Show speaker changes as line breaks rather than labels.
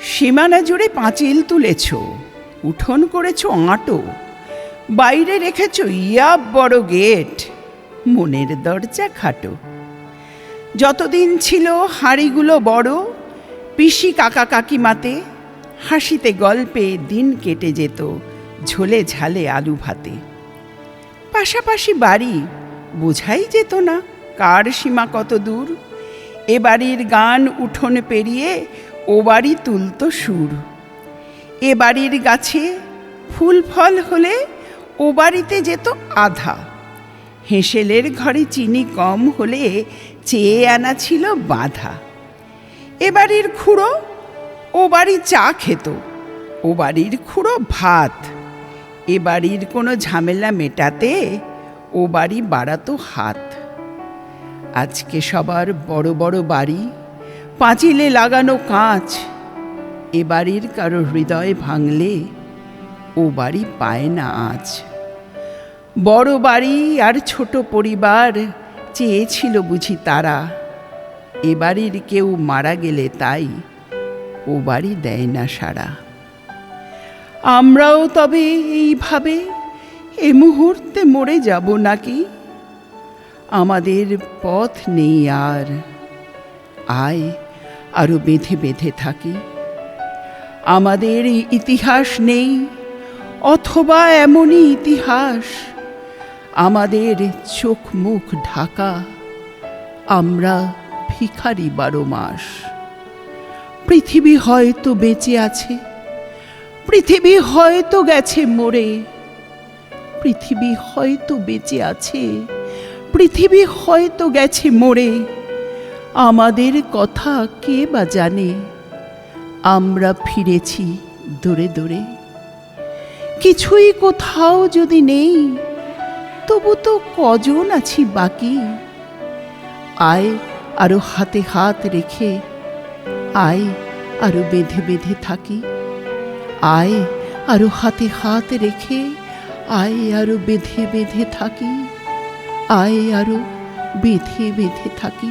সীমানা জুড়ে পাঁচিল তুলেছ, উঠোন করেছ আঁটো, বাইরে রেখেছ ইয়া বড় গেট, মনের দরজা খাটো। যতদিন ছিল হাঁড়িগুলো বড়, পিসি কাকা কাকিমাতে, হাসিতে গল্পে দিন কেটে যেত ঝোলে ঝালে আলু ভাতে। পাশাপাশি বাড়ি বোঝাই যেত না কার সীমা কত দূর, এ বাড়ির গান উঠোন পেরিয়ে ও বাড়ি তুলত সুর। এ বাড়ির গাছে ফুল ফল হলে ও বাড়িতে যেত আধা। হেঁসেলের ঘরে চিনি কম হলে চেয়ে আনা ছিল বাঁধা। এ বাড়ির খুঁড়ো ও বাড়ি চা খেত, ও বাড়ির খুঁড়ো ভাত। এ বাড়ির কোনো ঝামেলা মেটাতে ও বাড়ি বাড়াতো হাত। আজকে সবার বড় বড় বাড়ি পাঁচিলে লাগানো কাঁচ। এ বাড়ির কারও হৃদয় ভাঙলে ও বাড়ি পায় না আজ। বড় বাড়ি আর ছোট পরিবার চেয়েছিল বুঝি তারা। এ বাড়ির কেউ মারা গেলে তাই ও বাড়ি দেয় না সারা আমরাও তবে এইভাবে এ মুহূর্তে মরে যাব নাকি? আমাদের পথ নেই আর। আয় আরও বেঁধে বেঁধে থাকি। আমাদের ইতিহাস নেই, অথবা এমনই ইতিহাস। আমাদের চোখ মুখ ঢাকা, আমরা ভিখারি বারো মাস। পৃথিবী হয়তো বেঁচে আছে, পৃথিবী হয়তো গেছে মরে। পৃথিবী হয়তো বেঁচে আছে, পৃথিবী হয়তো গেছে মরে। আমাদের কথা কে বা জানে? আমরা ফিরেছি দূরে দূরে। কিছুই কোথাও যদি নেই, তবু তো কজন আছি বাকি? আয় আরও হাতে হাত রেখে, আয় আরও বেঁধে বেঁধে থাকি। আয় আরও হাতে হাত রেখে, আয় আরও বেঁধে বেঁধে থাকি। আয় আরও বেঁধে বেঁধে থাকি।